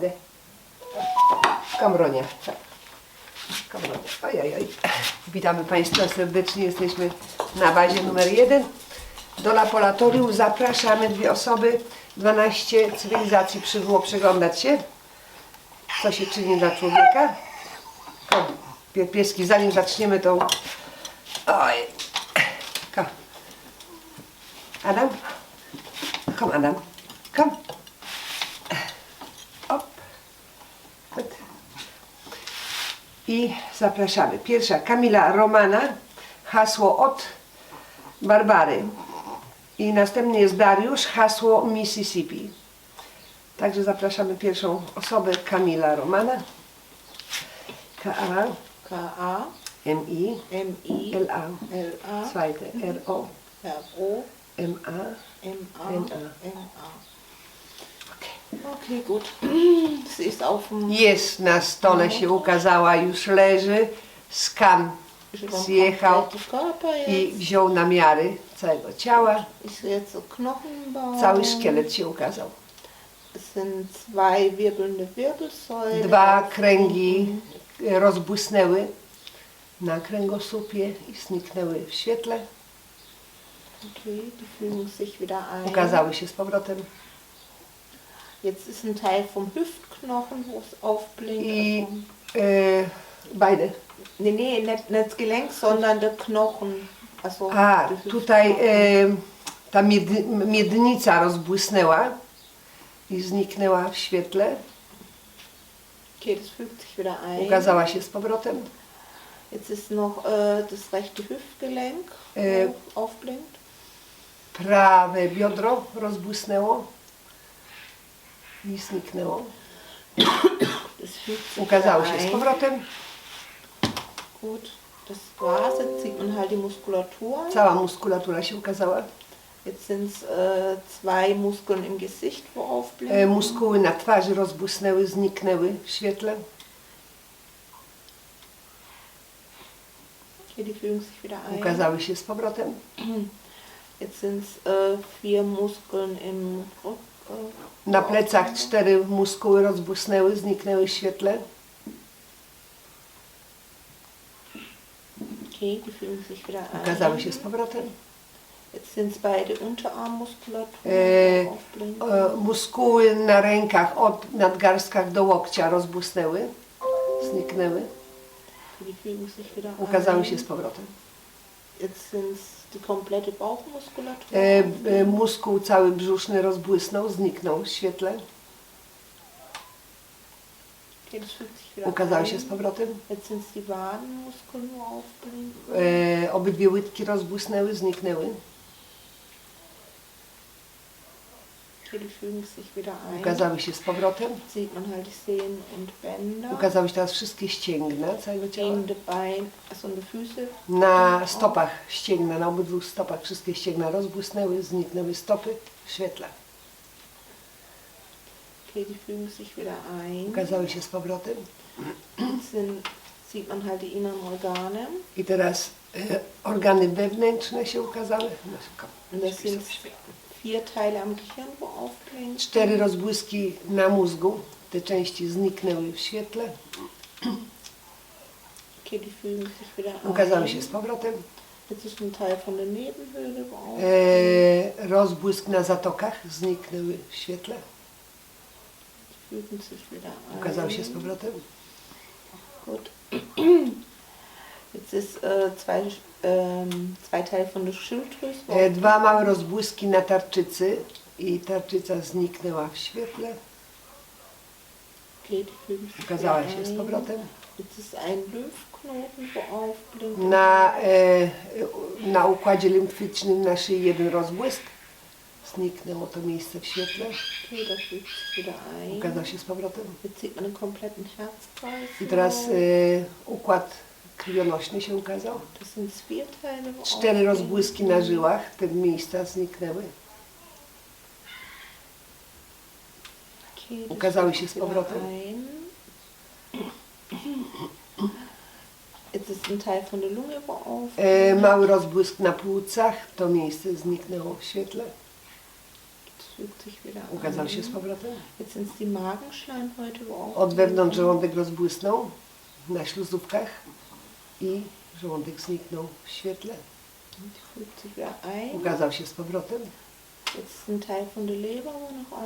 De. Kom Ronia. Tak. Kom Ronia. Oj. Witamy Państwa serdecznie. Jesteśmy na bazie numer jeden. Do laboratorium zapraszamy dwie osoby. 12 cywilizacji przybyło przeglądać się. Co się czyni dla człowieka. Pie- pieski, zanim zaczniemy tą... Oj. Kom. Adam? Kom, Adam. Kom. Op. Chodź. I zapraszamy. Pierwsza Kamila Romana, hasło od Barbary. I następny jest Dariusz, hasło Mississippi. Także zapraszamy pierwszą osobę, Kamila Romana. K-A, K-A, M-I, M-I, L-A. L-A, Zweite, R-O, R-O, M-A. M-A. Okay, gut. Auf Jest na stole, się ukazała, już leży. Skan zjechał i wziął namiary całego ciała. Knochenbau. Cały szkielet się ukazał. Dwa kręgi rozbłysnęły na kręgosłupie i zniknęły w świetle. Okay, die fügen sich wieder ein. Ukazały się z powrotem. Jetzt ist ein Teil vom Hüftknochen, wo es aufblinkt. I Also, e, bajdę. nee, nee, nicht, nicht das Gelenk, sondern der Knochen. Also A, tutaj e, ta mied, miednica rozbłysnęła i zniknęła w świetle. Okay, das fügt sich wieder ein. Ukazała się z powrotem. Jetzt ist noch äh, das rechte Hüftgelenk, Äh, aufblinkt. Prawe biodro rozbłysnęło i zniknęło. Ukazało się z powrotem. Gut, das. Jetzt sieht man halt die Muskulatur. Cała muskulatura się ukazała. Jetzt sind es äh, zwei Muskeln im Gesicht, wo E, aufblinken. muskuły na twarzy rozbłysnęły, zniknęły w świetle. Ukazały się z powrotem. Jetzt sind es äh, vier Muskeln im äh, Na plecach cztery muskuły rozbłysnęły, zniknęły w świetle. Okay, die fügen sich wieder ein. Ukazały się z powrotem. Jetzt sind es beide Unterarmmuskulatur, Äh, wo aufblinken. E, muskuły na rękach od nadgarstkach do łokcia rozbłysnęły, zniknęły. Die fügen sich wieder Ukazały się z powrotem. Jetzt sind die komplette Bauchmuskulatur. E, e, muskuł cały brzuszny rozbłysnął, zniknął w świetle. Okay, das fügt sich wieder Ukazały ein. się z powrotem. Jetzt sind die Wadenmuskeln. E, obydwie łydki rozbłysnęły, zniknęły. Die fügen sich wieder ein. Ukazały się z powrotem. Sieht man halt die Sehnen und Bänder. Ukazały się teraz wszystkie ścięgna całego ciała. Hängende Beine, also die Füße. Na stopach ścięgna, na obydwu stopach wszystkie ścięgna rozbłysnęły, zniknęły stopy w świetle. Okay, die fügen sich wieder ein. Ukazały się z powrotem. Sind, sieht man halt die inneren Organe. I teraz e, organy wewnętrzne się ukazały. Und das sind Teile am Gehirn, aufblinken. Cztery rozbłyski na mózgu. Te części zniknęły w świetle. Okay, die sich wieder. Ukazały się z powrotem. Jetzt ist ein Teil von der Nebenhöhle. E, rozbłysk na zatokach zniknęły w świetle. Sich wieder ein. Ukazały się z powrotem. Gut. Jetzt ist äh, zwei, ähm, zwei Teile von E, dwa małe rozbłyski na tarczycy i tarczyca zniknęła w świetle. Fügen sich Ukazała się z powrotem. Jetzt ist ein Lymphknoten, wo aufblinkt. Na, e, na układzie limfycznym na szyi jeden rozbłysk. Zniknęło to miejsce w świetle. Okay, das fügt sich wieder ein. Ukazał się z powrotem. Jetzt sieht man den kompletten Herzkreis. I teraz e, układ krwionośny się ukazał. Cztery rozbłyski na żyłach, te miejsca zniknęły. Ukazały się z powrotem. E, mały rozbłysk na płucach, to miejsce zniknęło w świetle. Ukazał się z powrotem. Od wewnątrz żołądek rozbłysnął na śluzówkach i żołądek zniknął w świetle. Ukazał się z powrotem.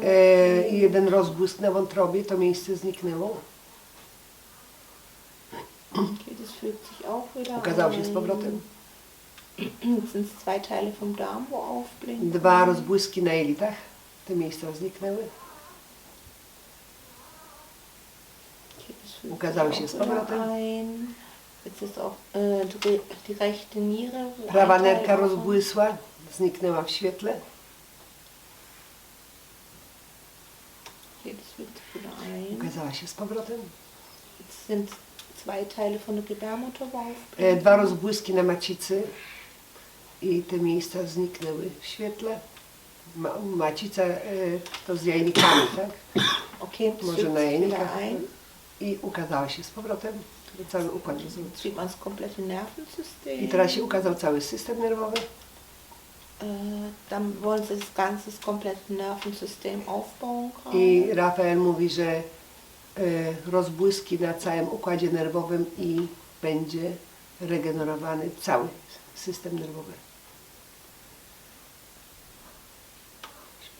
E, i jeden rozbłysk na wątrobie, to miejsce zniknęło. Ukazał się z powrotem. Dwa rozbłyski na jelitach, te miejsca zniknęły. Ukazały się z powrotem. Jetzt ist auch äh, die, rechte Niere. Prawa nerka rozbłysła, zniknęła w świetle. Fügt sich wieder ein. Ukazała się z powrotem. Jetzt sind zwei Teile von der Gebärmutter, E. Dwa rozbłyski na macicy i te miejsca zniknęły w świetle. Ma, macica e, to z jajnikami, tak? Okay, Może na wieder jajnikach. ein. I ukazała się z powrotem cały układ rozrodczy. sieht man das komplette Nervensystem. I teraz się ukazał cały system nerwowy. Äh, dann wollen sie das ganze komplette Nervensystem aufbauen. I Rafael mówi, że e, rozbłyski na całym układzie nerwowym i będzie regenerowany cały system nerwowy.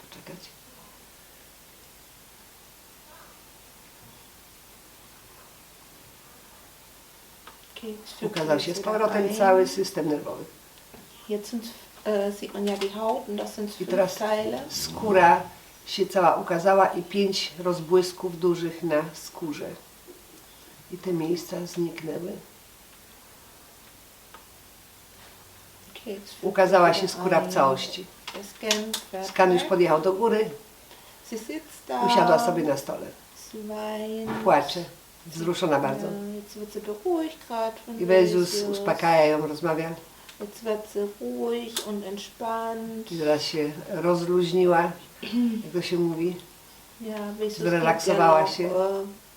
Poczekać. Okay, jetzt fügt Ukazał się z powrotem cały system nerwowy. Sind I teraz skóra się cała ukazała i pięć rozbłysków dużych na skórze. I te miejsca zniknęły. Ukazała się skóra w całości. Skan już weg. podjechał do góry, usiadła sobie na stole. Płacze, wzruszona bardzo. Gerade von I Jezus uspokaja ją, rozmawia. Jetzt wird sie ruhig und entspannt. Teraz się rozluźniła, jak to się mówi. Ja, Zrelaksowała się.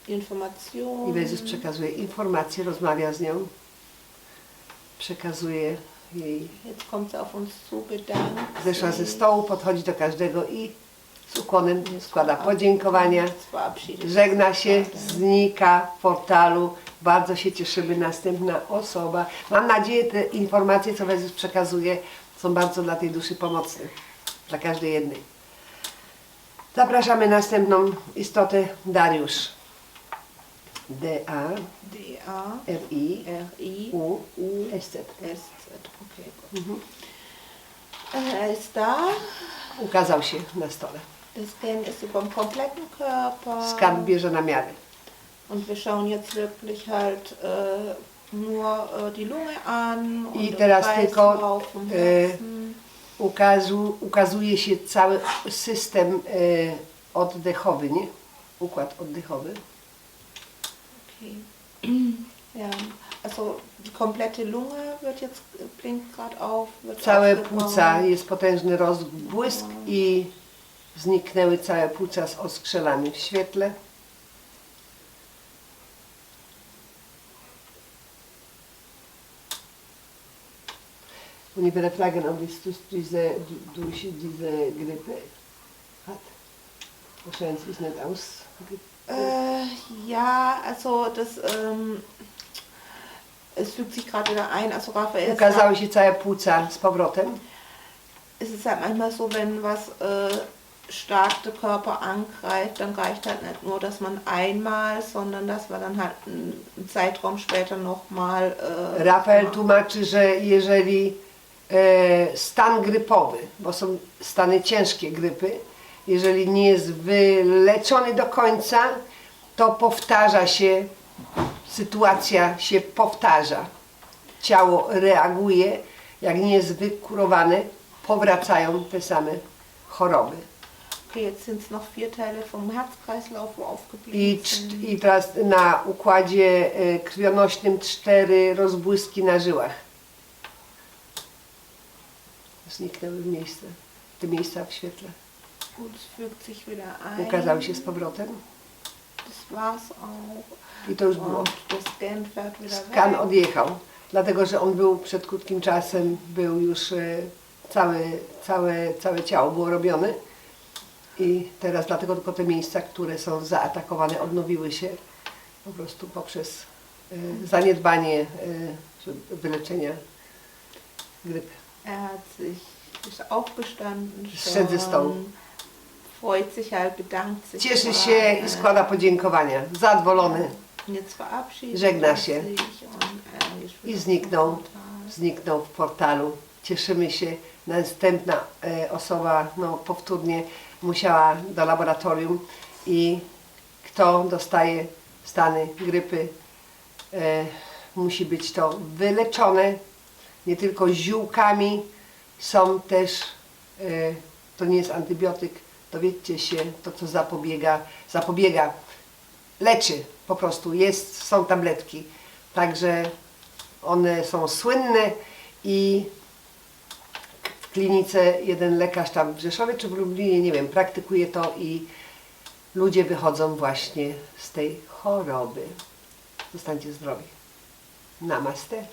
Informationen. I Jezus przekazuje informacje, rozmawia z nią. Przekazuje jej. Jetzt kommt sie auf uns zu, bedankt Zeszła ze stołu, podchodzi do każdego i z ukłonem składa podziękowania. Żegna się, gerade. znika w portalu. Bardzo się cieszymy. Następna osoba. Mam nadzieję, te informacje, co Jezus przekazuje, są bardzo dla tej duszy pomocne. Dla każdej jednej. Zapraszamy następną istotę Dariusz. D-A-R-I-U-S-Z. D-A-R-I-U-S-Z. Okay, gut. Äh, Er ist da. Ukazał się na stole. Der Scan ist über den kompletten Körper. Skan bierze na miarę. Und wir schauen jetzt wirklich halt äh, nur äh, die Lunge an und I den teraz tylko, vom e. Ukazu, ukazuje się cały system e, oddechowy, nie? Układ oddechowy. Okay. Ja, also die komplette Lunge wird jetzt blinkt gerade auf. Wird Całe aufgebaut. płuca, jest potężny rozbłysk i zniknęły całe płuca z oskrzelami w świetle. Wir fragen, ob es diese, durch diese Grippe hat. Wahrscheinlich ist nicht aus. Äh, ja, also das ähm, es fügt sich gerade wieder ein. Also Raphael Ukazały się całe płuca z powrotem. es ist halt manchmal so, wenn was äh, stark den Körper angreift, dann reicht halt nicht nur, dass man einmal, sondern dass wir dann halt einen Zeitraum später nochmal. Äh, Rafael tłumaczy, że jeżeli e, stan grypowy, bo są stany ciężkie grypy, jeżeli nie jest wyleczony do końca, to powtarza się, sytuacja się powtarza. Ciało reaguje, jak nie jest wykurowane, powracają te same choroby. Jetzt sind es noch vier Teile vom Herzkreislauf, wo I, aufgeblieben czt- sind. I teraz na układzie e, krwionośnym cztery rozbłyski na żyłach. Zniknęły w miejsce, te miejsca w świetle. Gut, es fügt sich wieder ein. Ukazały się z powrotem Das war's auch. i to już było. Und der Scan fährt wieder Skan weg. odjechał, dlatego że on był przed krótkim czasem, był już e, całe, całe, całe ciało było robione I teraz dlatego tylko te miejsca, które są zaatakowane, odnowiły się po prostu poprzez y, zaniedbanie y, że- wyleczenia grypy. Er hat sich ist aufgestanden. Stołu. schon, Freut sich halt, bedankt sich. Cieszy się i äh, składa podziękowania. Zadowolony. Jetzt verabschiedet Żegna er się. sich und er ist I zniknął, zniknął w portalu. Cieszymy się. Następna e, osoba, no powtórnie musiała do laboratorium i kto dostaje stany grypy, e, musi być to wyleczone. Nie tylko ziółkami, są też, e, to nie jest antybiotyk, dowiedzcie się, to co zapobiega, zapobiega, leczy po prostu, jest, są tabletki, także one są słynne i klinice jeden lekarz tam w Rzeszowie czy w Lublinie, nie wiem, praktykuje to i ludzie wychodzą właśnie z tej choroby. Zostańcie zdrowi. Namaste.